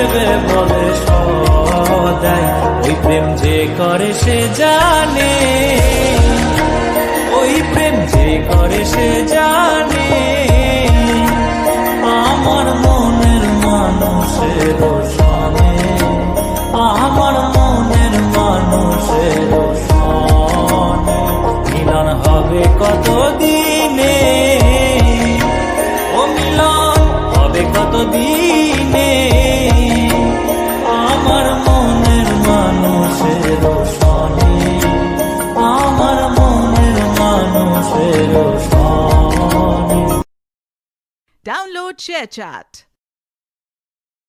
দেবে বলে সদাই। ওই প্রেম যে করে সে জানে। ওই প্রেম যে করে সে জানে। আমার মনের মানুষের সনে আমার মনের মানুষের সনে মিলন হবে কত দিনে ও মিলন হবে কত দিন Download ShareChat.